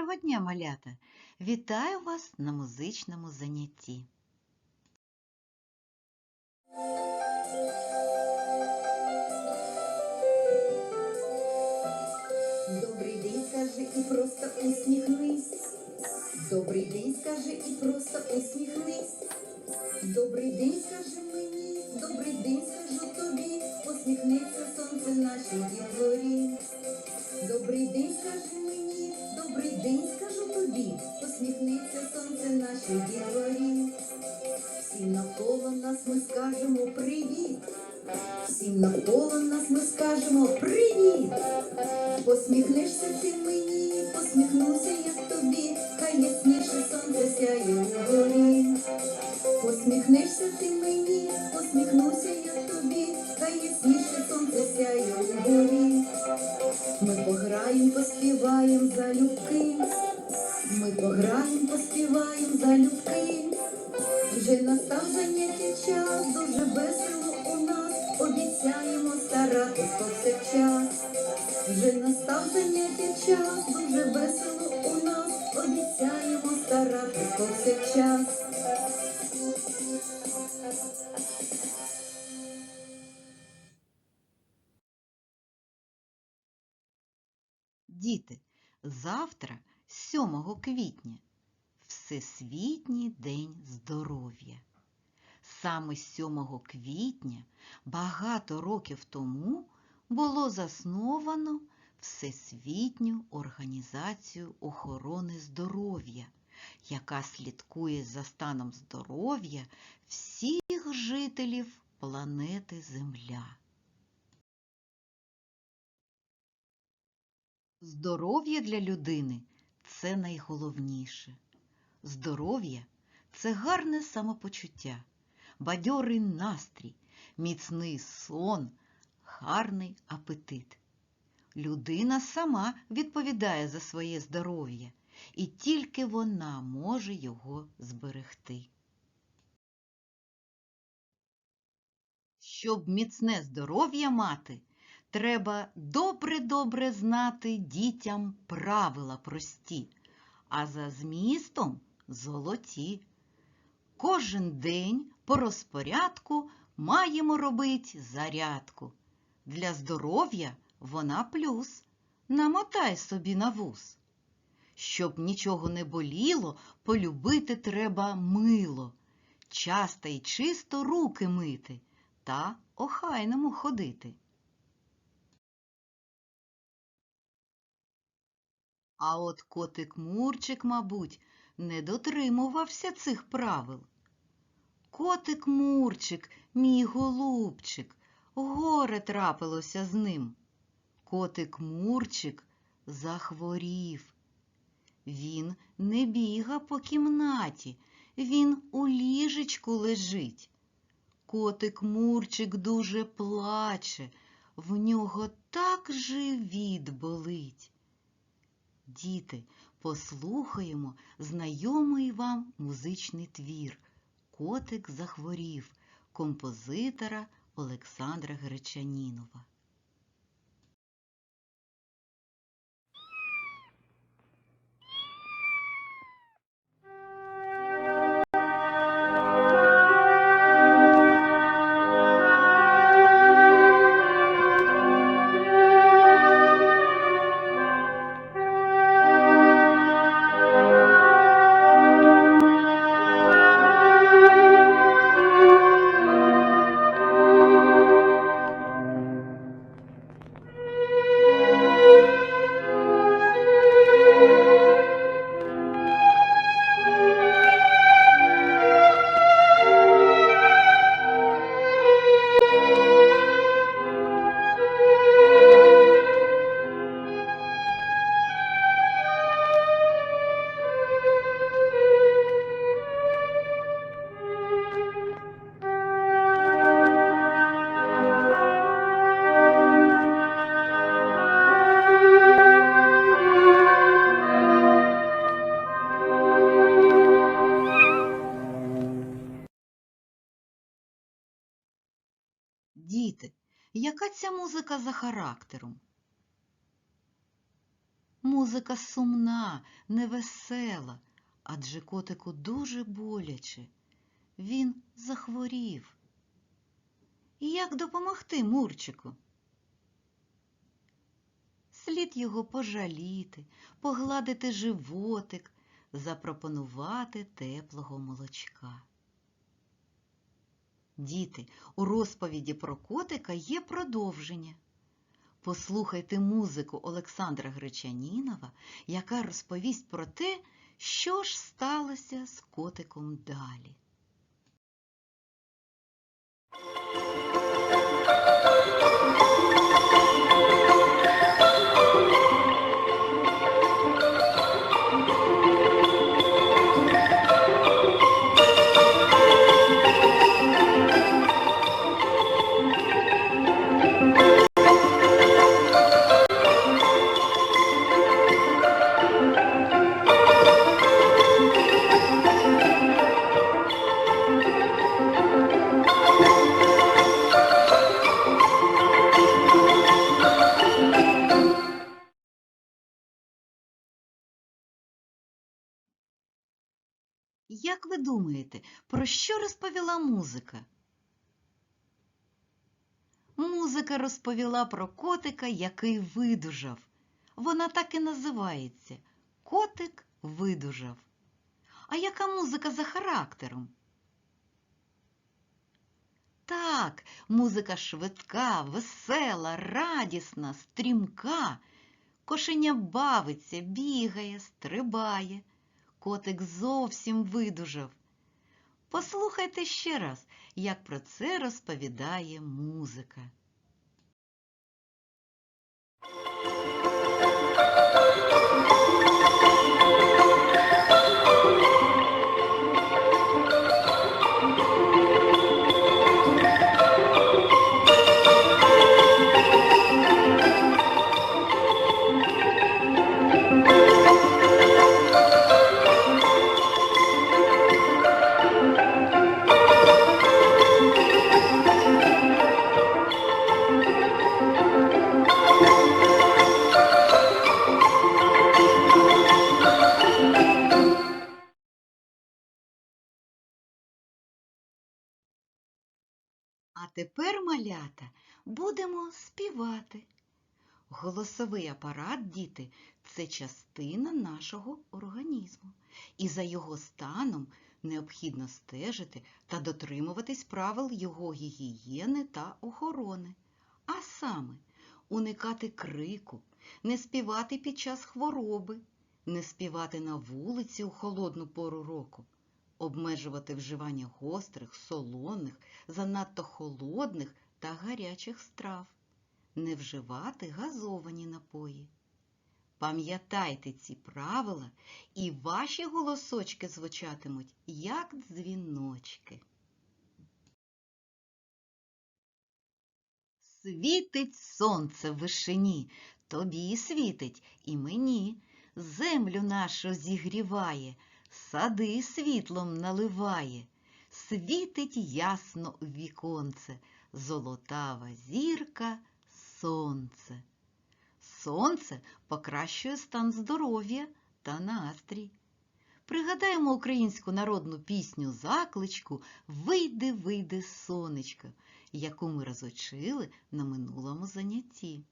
Доброго дня, малята! Вітаю вас на музичному занятті. Добрий день, скажи і просто усміхнись. Добрий день, скажи і просто усміхнись. Добрий день, скажи мені, добрий день, скажу тобі, посміхнеться сонце нашій дворі. Добрий день, скажи мені, нашій дворі. Всім навколо нас ми скажемо привіт. Всім навколо нас ми скажемо привіт. Посміхнешся ти мені, посміхнуся я тобі, хай ясніше сонце сяє угорі. Посміхнешся ти мені, посміхнуся я тобі, хай ясніше сонце сяє весело у нас, обіцяємо старатись повсякчас. Вже настав заняття час, дуже весело у нас, обіцяємо старатись повсякчас. Діти, завтра, 7 квітня, Всесвітній день здоров'я. Саме 7 квітня багато років тому було засновано Всесвітню організацію охорони здоров'я, яка слідкує за станом здоров'я всіх жителів планети Земля. Здоров'я для людини це найголовніше. Здоров'я це гарне самопочуття, бадьорий настрій, міцний сон, гарний апетит. Людина сама відповідає за своє здоров'я, і тільки вона може його зберегти. Щоб міцне здоров'я мати, треба добре-добре знати дітям правила прості, а за змістом золоті. Кожен день по розпорядку маємо робити зарядку. Для здоров'я вона плюс. Намотай собі на вуз. Щоб нічого не боліло, полюбити треба мило. Часто й чисто руки мити та охайному ходити. А от котик Мурчик, мабуть, не дотримувався цих правил. Котик Мурчик, мій голубчик, горе трапилося з ним. Котик Мурчик захворів. Він не біга по кімнаті, він у ліжечку лежить. Котик Мурчик дуже плаче, в нього так живіт болить. Діти, послухаємо знайомий вам музичний твір Котик захворів композитора Олександра Гречанінова. Яка ця музика за характером? Музика сумна, невесела, адже котику дуже боляче. Він захворів. І як допомогти Мурчику? Слід його пожаліти, погладити животик, запропонувати теплого молочка. Діти, у розповіді про котика є продовження. Послухайте музику Олександра Гречанінова, яка розповість про те, що ж сталося з котиком далі. Як ви думаєте, про що розповіла музика? Музика розповіла про котика, який видужав. Вона так і називається Котик видужав. А яка музика за характером? Так, музика швидка, весела, радісна, стрімка. Кошеня бавиться, бігає, стрибає. Котик зовсім видужав. Послухайте ще раз, як про це розповідає музика. Тепер, малята, будемо співати. Голосовий апарат, діти, це частина нашого організму. І за його станом необхідно стежити та дотримуватись правил його гігієни та охорони. А саме уникати крику, не співати під час хвороби, не співати на вулиці у холодну пору року, обмежувати вживання гострих, солоних, занадто холодних та гарячих страв, не вживати газовані напої. Пам'ятайте ці правила, і ваші голосочки звучатимуть як дзвіночки. Світить сонце в вишині, тобі світить і мені, землю нашу зігріває, сади світлом наливає, світить ясно віконце, золотава зірка сонце. Сонце покращує стан здоров'я та настрій. Пригадаємо українську народну пісню закличку Вийди, вийди, сонечко, яку ми розучили на минулому занятті.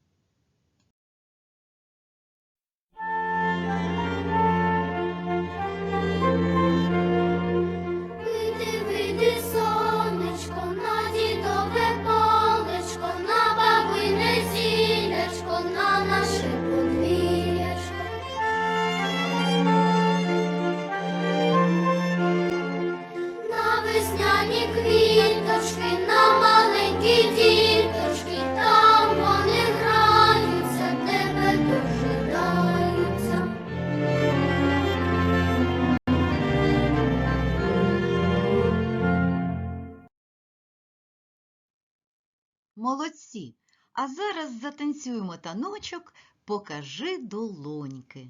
А зараз затанцюємо таночок Покажи долоньки.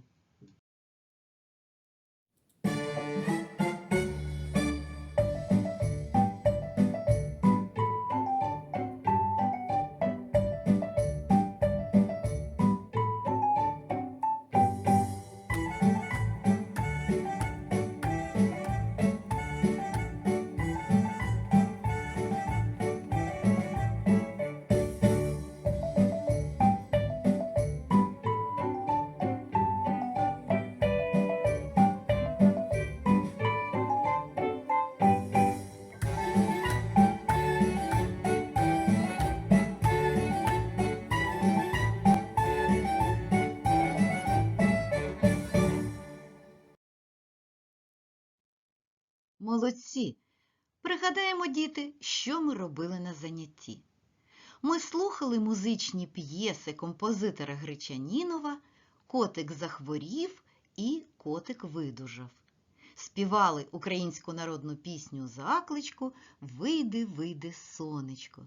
Молодці! Пригадаємо, діти, що ми робили на занятті. Ми слухали музичні п'єси композитора Гречанінова Котик захворів і Котик видужав. Співали українську народну пісню закличку Вийди, вийди, сонечко.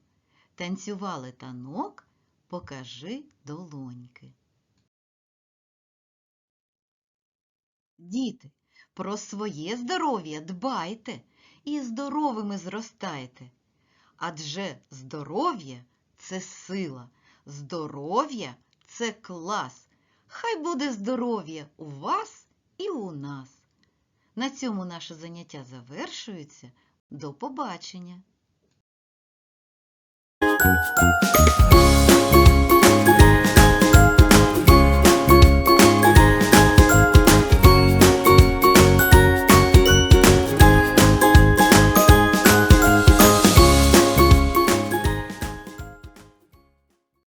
Танцювали танок Покажи долоньки. Діти, про своє здоров'я дбайте і здоровими зростайте. Адже здоров'я це сила, здоров'я це клас. Хай буде здоров'я у вас і у нас. На цьому наше заняття завершується. До побачення!